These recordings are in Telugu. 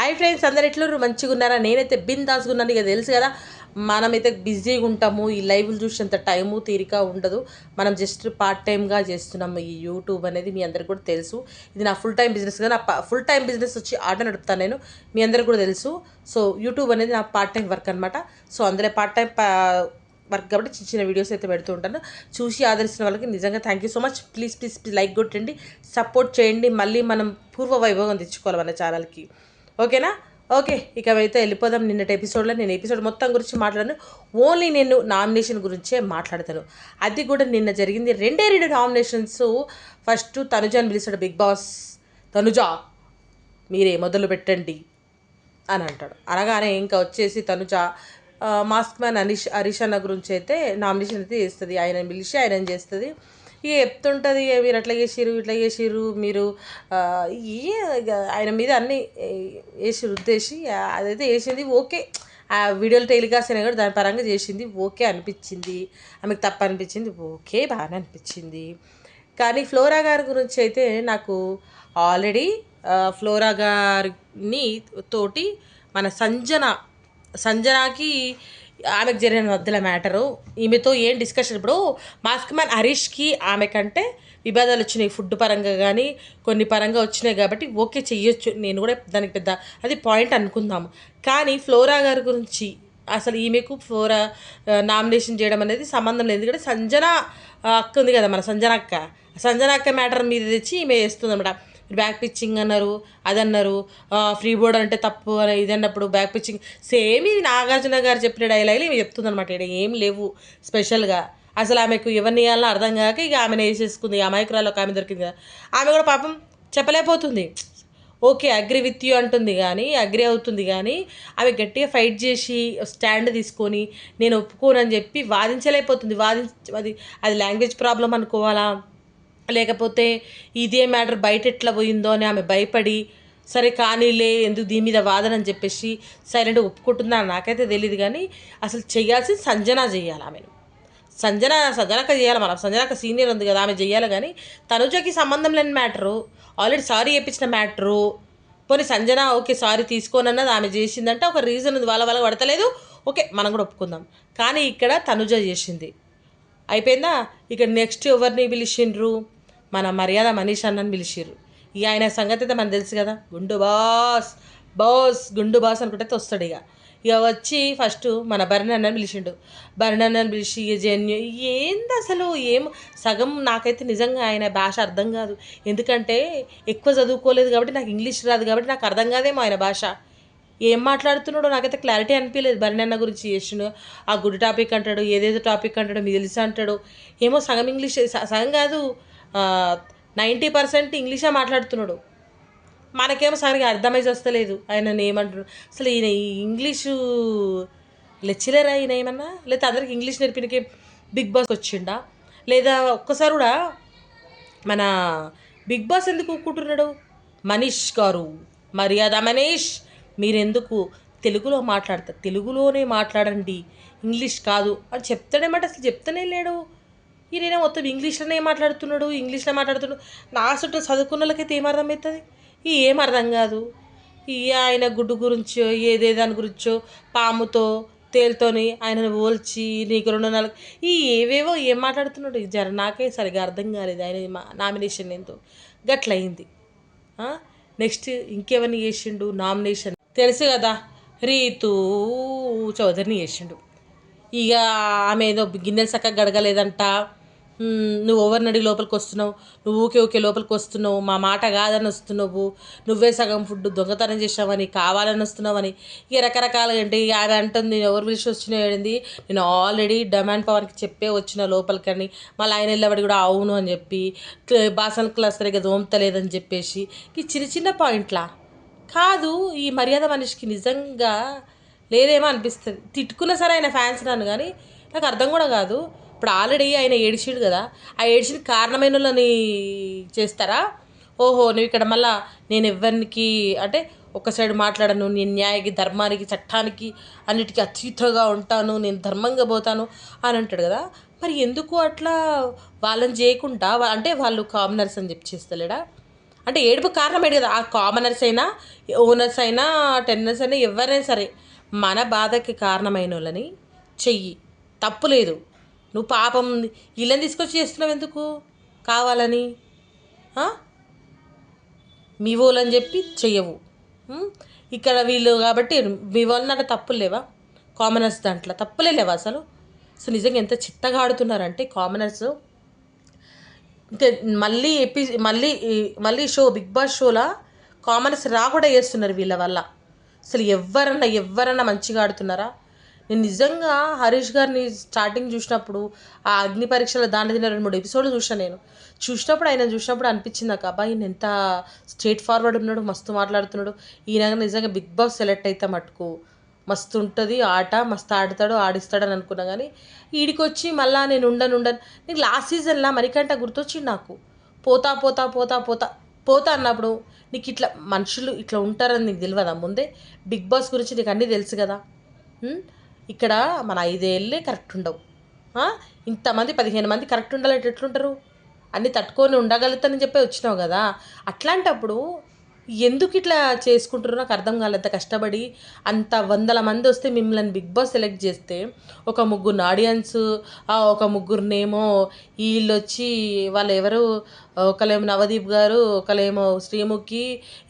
హాయ్ ఫ్రెండ్స్ అందరు ఎట్లున్నారు? మంచిగా ఉన్నారా? నేనైతే బిన్ దాసుకున్నాను ఇక తెలుసు కదా మనమైతే బిజీగా ఉంటాము. ఈ లైవ్లు చూసినంత టైము తీరిక ఉండదు. మనం జస్ట్ పార్ట్ టైమ్గా చేస్తున్నాము. ఈ యూట్యూబ్ అనేది మీ అందరికి కూడా తెలుసు. ఇది నా ఫుల్ టైం బిజినెస్ కదా. నా ఫుల్ టైం బిజినెస్ వచ్చి ఆటో నడుపుతాను నేను. మీ అందరికి కూడా తెలుసు. సో యూట్యూబ్ అనేది నా పార్ట్ టైం వర్క్ అనమాట సో అందులో పార్ట్ టైం వర్క్ కాబట్టి చిన్న చిన్న వీడియోస్ అయితే పెడుతూ ఉంటాను. చూసి ఆదరిస్తున్న వాళ్ళకి నిజంగా thank you so much please please please like కొట్టండి. సపోర్ట్ చేయండి. మళ్ళీ మనం పూర్వ వైభవం తెచ్చుకోవాలి మన ఛానల్కి ఓకేనా? ఓకే ఇక అయితే వెళ్ళిపోదాం. నిన్నటి ఎపిసోడ్లో నేను ఎపిసోడ్ మొత్తం గురించి మాట్లాడను. ఓన్లీ నేను నామినేషన్ గురించే మాట్లాడతాను. అది కూడా నిన్న జరిగింది. రెండే రెండు నామినేషన్స్. ఫస్ట్ తనుజాని పిలిచాడు బిగ్ బాస్. తనుజా మీరే మొదలు పెట్టండి అని అంటాడు. అనగానే ఇంకా వచ్చేసి తనుజ మాస్క్ మ్యాన్ అనిష్ హరీష్ అన్న గురించి అయితే నామినేషన్ అయితే చేస్తుంది ఆయన పిలిచి ఆయన చేస్తుంది. ఇక చెప్తుంటుంది మీరు అట్లా చేసిర్రు ఇట్లా చేసిర్రు మీరు ఈ ఆయన మీద అన్ని వేసి రుద్దేసి అదైతే వేసింది ఓకే. ఆ వీడియోలు టెలికాస్ట్ అయినా కూడా దాని పరంగా చేసింది ఓకే అనిపించింది. ఆమెకు తప్ప అనిపించింది ఓకే బాగానే అనిపించింది. కానీ ఫ్లోరా గారి గురించి అయితే నాకు ఆల్రెడీ ఫ్లోరా గారిని తోటి మన సంజన సంజనాకి ఆమెకు జరిగిన మధ్యల మ్యాటరు. ఈమెతో ఏం డిస్కషన్? ఇప్పుడు మాస్క్ మ్యాన్ హరీష్కి ఆమె కంటే విభేదాలు వచ్చినాయి. ఫుడ్ పరంగా కానీ కొన్ని పరంగా వచ్చినాయి కాబట్టి ఓకే చెయ్యొచ్చు. నేను కూడా దానికి పెద్ద అది పాయింట్ అనుకుందాము. కానీ ఫ్లోరా గారి గురించి అసలు ఈమెకు ఫ్లోరా నామినేషన్ చేయడం అనేది సంబంధం లేదు. ఎందుకంటే సంజన అక్క ఉంది కదా మన సంజన అక్క. సంజన అక్క మ్యాటర్ మీద తెచ్చి ఈమె వేస్తుంది అనమాట బ్యాక్ పిచ్చింగ్ అన్నారు అది అన్నారు ఫ్రీ బోర్డ్ అంటే తప్పు అని ఇది అన్నప్పుడు బ్యాక్ పిచ్చింగ్. సేమ్ ఇది నాగార్జున గారు చెప్పిన డైలాగులు ఇవి చెప్తుందనమాట ఇక్కడ ఏం లేవు స్పెషల్గా. అసలు ఆమెకు ఎవరిని ఇవ్వాలని అర్థం కాక ఇక ఆమెను వేసేసుకుంది ఆ మైక్రాలో ఒక ఆమె దొరికింది కదా. ఆమె కూడా పాపం చెప్పలేకపోతుంది. ఓకే అగ్రి విత్ యూ అంటుంది కానీ అగ్రి అవుతుంది కానీ ఆమె గట్టిగా ఫైట్ చేసి స్టాండ్ తీసుకొని నేను ఒప్పుకోనని చెప్పి వాదించలేకపోతుంది. వాదించ అది అది లాంగ్వేజ్ ప్రాబ్లం అనుకోవాలా? లేకపోతే ఇదే మ్యాటర్ బయట ఎట్లా పోయిందో అని ఆమె భయపడి సరే కానీలే ఎందుకు దీని మీద వాదన అని చెప్పేసి సైలెంట్గా ఒప్పుకుంటుందా నాకైతే తెలియదు కానీ అసలు చేయాల్సింది సంజన చేయాలి ఆమెను. సంజన సంజనక చేయాలి మనం. సంజనక సీనియర్ ఉంది కదా ఆమె చేయాలి కానీ తనుజకి సంబంధం లేని మ్యాటరు. ఆల్రెడీ సారీ చెప్పించిన మ్యాటరు. పోనీ సంజన ఓకే సారీ తీసుకోనన్నది ఆమె చేసిందంటే ఒక రీజన్ ఉంది. వాళ్ళ వాళ్ళకి పడతలేదు. ఓకే మనం కూడా ఒప్పుకుందాం. కానీ ఇక్కడ తనుజ చేసింది. అయిపోయిందా? ఇక్కడ నెక్స్ట్ ఎవరిని పిలిచిండ్రు? మన మర్యాద మనీష్ అన్నని పిలిచిర్రు. ఇక ఆయన సంగతి అయితే మనకు తెలుసు కదా. గుండు బాస్ బాస్ గుండు బాస్ అనుకుంటే వస్తాడు ఇక. ఇక వచ్చి ఫస్ట్ మన భరణి అన్నని పిలిచిండు. భరణి అన్నని పిలిచి ఇక జన్యు ఏంది అసలు ఏం సగం నాకైతే నిజంగా ఆయన భాష అర్థం కాదు. ఎందుకంటే ఎక్కువ చదువుకోలేదు కాబట్టి నాకు ఇంగ్లీష్ రాదు కాబట్టి నాకు అర్థం కాదేమో ఆయన భాష. ఏం మాట్లాడుతున్నాడో నాకైతే క్లారిటీ అనిపించలేదు భరణి అన్న గురించి చేసిండు. ఆ గుడ్ టాపిక్ అంటాడు ఏదేదో టాపిక్ అంటాడో మీకు తెలుసా అంటాడు. ఏమో సగం ఇంగ్లీష్ సగం కాదు. నైంటీ పర్సెంట్ ఇంగ్లీషే మాట్లాడుతున్నాడు. మనకేమో సరిగా అర్థమై వస్తలేదు ఆయన ఏమంటాడు అసలు ఈయన ఈ ఇంగ్లీషు లెచ్చలేరా ఆయన ఏమన్నా? లేదా అందరికి ఇంగ్లీష్ నేర్పినకి బిగ్ బాస్ వచ్చిండా లేదా ఒక్కసారి కూడా మన బిగ్ బాస్ ఎందుకు ఒప్పుకుంటున్నాడు మనీష్ గారు. మర్యాద మనీష్ మీరెందుకు తెలుగులో మాట్లాడతారు తెలుగులోనే మాట్లాడండి. ఇంగ్లీష్ కాదు. అని చెప్తాడేమంటే అసలు చెప్తానే లేడు. ఈయన మొత్తం ఇంగ్లీష్లోనే మాట్లాడుతున్నాడు ఇంగ్లీష్లో మాట్లాడుతున్నాడు. నా చుట్టూ చదువుకున్న వాళ్ళకైతే ఏం అర్థమవుతుంది ఈ ఏం అర్థం కాదు. ఈ ఆయన గుడ్డు గురించో ఏదే దాని గురించో పాముతో తేలుతోని ఆయనను పోల్చి నీకు రెండు నెలలు ఈ ఏవేవో ఏం మాట్లాడుతున్నాడు? జర నాకే సరిగా అర్థం కాలేదు ఆయన మా- నామినేషన్ ఏందో. గట్లయింది. నెక్స్ట్ ఇంకెవరిని చేసిండు? నామినేషన్. తెలుసు కదా రీతు చౌదరిని చేసిండు. ఇక ఆమె ఏదో గిన్నెలు చక్కగా గడగలేదంట. నువ్వు ఎవరిని అడిగి లోపలికి వస్తున్నావు? నువ్వు ఊకే ఊకే లోపలికి వస్తున్నావు. మా మాట కాదని వస్తున్నావు. నువ్వే సగం ఫుడ్ దొంగతనం చేసావని కావాలని వస్తున్నావని. ఇక రకరకాలుగా అంటే ఆమె అంటుంది "నేను ఎవరు పిలిచి వచ్చినాయండి నేను ఆల్రెడీ డిమాండ్ పవర్కి చెప్పే వచ్చిన లోపలికని. మళ్ళీ ఆయన వెళ్ళేవాడు కూడా అవును అని చెప్పి క్ల- క్లాస్ సరిగ్గా దోమతలేదని చెప్పేసి. ఈ చిన్న చిన్న పాయింట్లా? కాదు ఈ మర్యాద మనిషికి నిజంగా లేదేమో అనిపిస్తుంది. తిట్టుకున్నా సరే ఆయన ఫ్యాన్స్ నన్ను కానీ నాకు అర్థం కూడా కాదు. ఇప్పుడు ఆల్రెడీ ఆయన ఏడ్చిడు కదా. ఆ ఏడిచిన కారణమైన వాళ్ళని చేస్తారా? ఓహో నువ్వు ఇక్కడ మళ్ళా నేను ఎవరికి అంటే ఒక సైడ్ మాట్లాడను నేను న్యాయకి ధర్మానికి చట్టానికి అన్నిటికీ అతీతంగా ఉంటాను నేను ధర్మంగా పోతాను అని అంటాడు కదా. మరి ఎందుకు అట్లా వాళ్ళని చేయకుండా అంటే వాళ్ళు కామనర్స్ అని చెప్పి చేస్తలేడా? అంటే ఏడుపు కారణం ఏంటి కదా. ఆ కామనర్స్ అయినా ఓనర్స్ అయినా టెన్నర్స్ అయినా ఎవరైనా సరే మన బాధకి కారణమైన వాళ్ళని చెయ్యి. తప్పు లేదు. నువ్వు పాపం వీళ్ళని తీసుకొచ్చి చేస్తున్నావు ఎందుకు? కావాలని. మీ వాళ్ళని చెప్పి చెయ్యవు. ఇక్కడ వీళ్ళు కాబట్టి మీ వాళ్ళని తప్పులు లేవా? కామనర్స్ దాంట్లో తప్పులే లేవా అసలు? సో నిజంగా ఎంత చిత్తగా ఆడుతున్నారంటే కామనర్స్ అంటే మళ్ళీ ఎపి మళ్ళీ మళ్ళీ షో బిగ్ బాస్ షోలా కామనర్స్ రాకుండా చేస్తున్నారు వీళ్ళ వల్ల. అసలు ఎవరన్నా ఎవరన్నా మంచిగా ఆడుతున్నారా? నేను నిజంగా హరీష్ గారిని స్టార్టింగ్ చూసినప్పుడు ఆ అగ్ని పరీక్షల దాంట్లో తిన్న రెండు మూడు ఎపిసోడ్లు చూసాను నేను. చూసినప్పుడు ఆయన చూసినప్పుడు అనిపించింది నాకు అబ్బాయి ఈయన ఎంత స్ట్రేట్ ఫార్వర్డ్ ఉన్నాడు మస్తు మాట్లాడుతున్నాడు. ఈయన నిజంగా బిగ్ బాస్ సెలెక్ట్ అయితే మటుకు. మస్తు ఉంటుంది ఆట మస్తు ఆడతాడు ఆడిస్తాడు అని అనుకున్నా కానీ ఈడికొచ్చి మళ్ళా నేను ఉండను ఉండను. నీకు లాస్ట్ సీజన్లో మరికంట గుర్తొచ్చింది నాకు. పోతా పోతా పోతా పోతా పోతా అన్నప్పుడు నీకు ఇట్లా మనుషులు ఇట్లా ఉంటారని నీకు తెలియదా ముందే? బిగ్ బాస్ గురించి నీకు అన్నీ తెలుసు కదా. ఇక్కడ మన ఐదేళ్ళే కరెక్ట్ ఉండవు. ఇంతమంది పదిహేను మంది కరెక్ట్ ఉండాలంటే ఎట్లుంటారు? అన్నీ తట్టుకొని ఉండగలుగుతానని చెప్పి వచ్చినావు కదా. అట్లాంటప్పుడు ఎందుకు ఇట్లా చేసుకుంటారో నాకు అర్థం కాలేదు. కష్టపడి అంత వందల మంది వస్తే మిమ్మల్ని బిగ్ బాస్ సెలెక్ట్ చేస్తే ఒక ముగ్గురు ఆడియన్స్ ఒక ముగ్గురినేమో వీళ్ళు వచ్చి వాళ్ళు ఎవరు ఒకలేమో నవదీప్ గారు ఒకలేమో శ్రీముఖి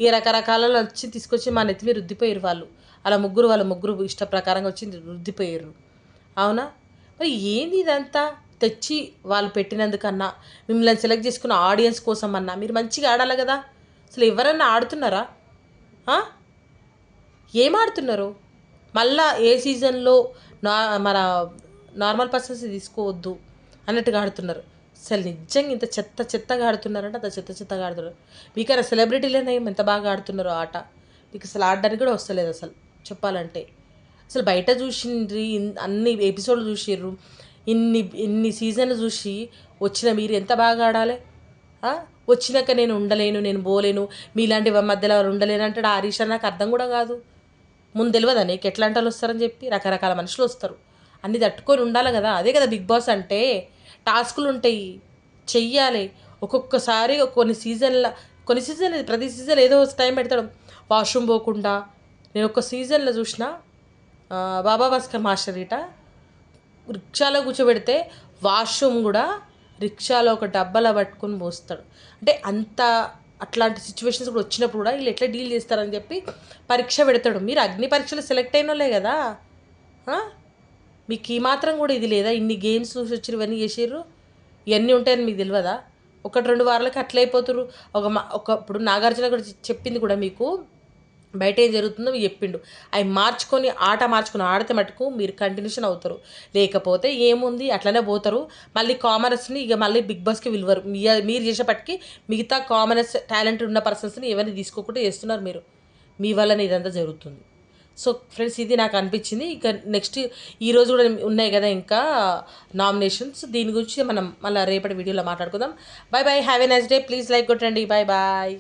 ఈ రకరకాలలో వచ్చి తీసుకొచ్చి మా నెత్తి మీద రుద్దిపోయారు వాళ్ళు. అలా ముగ్గురు వాళ్ళ ముగ్గురు ఇష్ట ప్రకారంగా వచ్చి రుద్దిపోయారు అవునా? మరి ఏంది ఇదంతా? తెచ్చి వాళ్ళు పెట్టినందుకన్నా మిమ్మల్ని సెలెక్ట్ చేసుకున్న ఆడియన్స్ కోసం అన్నా మీరు మంచిగా ఆడాలి కదా? అసలు ఎవరన్నా ఆడుతున్నారా? ఏం ఆడుతున్నారు? మళ్ళా ఏ సీజన్లో నా మన నార్మల్ పర్సన్స్ తీసుకోవద్దు అన్నట్టుగా ఆడుతున్నారు. అసలు నిజంగా ఇంత చెత్త చెత్తగా ఆడుతున్నారంటే అంత చెత్త చెత్తగా ఆడుతున్నారు. మీకైనా సెలబ్రిటీలనే ఎంత బాగా ఆడుతున్నారో ఆట? మీకు అసలు ఆడడానికి కూడా వస్తలేదు అసలు. చెప్పాలంటే. అసలు బయట చూసిండ్రి అన్ని ఎపిసోడ్లు చూసిర్రు. ఇన్ని ఇన్ని సీజన్లు చూసి వచ్చిన మీరు ఎంత బాగా ఆడాలి? వచ్చినాక నేను ఉండలేను నేను పోలేను మీలాంటి మధ్యలో ఉండలేను అంటాడు ఆ హరీష్ నాకు అర్థం కూడా కాదు. ముందు తెలియదా నీకు? ఎట్లాంటి వాళ్ళు వస్తారని చెప్పి రకరకాల మనుషులు వస్తారు. అన్ని తట్టుకొని ఉండాలి కదా. అదే కదా బిగ్ బాస్ అంటే. టాస్కులు ఉంటాయి. చెయ్యాలి. ఒక్కొక్కసారి కొన్ని సీజన్ల కొన్ని సీజన్ ప్రతి సీజన్ ఏదో టైం పెడతాడు. వాష్రూమ్ పోకుండా నేను ఒక సీజన్లో చూసిన బాబా భాస్కర్ మాస్టర్ ఇట. రిక్షాలో కూర్చోబెడితే వాష్రూమ్ కూడా రిక్షాలో ఒక డబ్బాలో పట్టుకొని పోస్తాడు. అంటే అంత అట్లాంటి సిచ్యువేషన్స్ కూడా వచ్చినప్పుడు కూడా వీళ్ళు ఎట్లా డీల్ చేస్తారని చెప్పి పరీక్ష పెడతాడు. మీరు అగ్ని పరీక్షలు సెలెక్ట్ అయిన వాళ్ళే కదా? మీకు ఈ మాత్రం కూడా ఇది లేదా? ఇన్ని గేమ్స్ చూసి వచ్చి ఇవన్నీ చేసిర్రు? ఇవన్నీ ఉంటాయని మీకు తెలియదా? ఒకటి రెండు వారాలకి అట్లా ఒక మా- ఒక ఇప్పుడు నాగార్జున కూడా చెప్పింది కూడా మీకు బయట ఏం జరుగుతుందో మీకు చెప్పిండు. అవి మార్చుకొని ఆట మార్చుకుని ఆడితే మటుకు మీరు కంటిన్యూషన్ అవుతారు. లేకపోతే ఏముంది? అట్లనే పోతారు. మళ్ళీ కామనర్స్ని ఇక మళ్ళీ బిగ్ బాస్కి విలువరు మీరు చేసేపటికి మిగతా కామనర్స్ టాలెంట్ ఉన్న పర్సన్స్ని ఎవరిని తీసుకోకుండా చేస్తున్నారు మీరు. మీ వల్లనే ఇదంతా జరుగుతుంది. సో ఫ్రెండ్స్ ఇది నాకు అనిపించింది. ఇక నెక్స్ట్ ఈరోజు కూడా ఉన్నాయి కదా ఇంకా నామినేషన్స్. దీని గురించి మనం మళ్ళీ రేపటి వీడియోలో మాట్లాడుకుందాం. Bye bye have a nice day. Please like కొట్టండి. Bye bye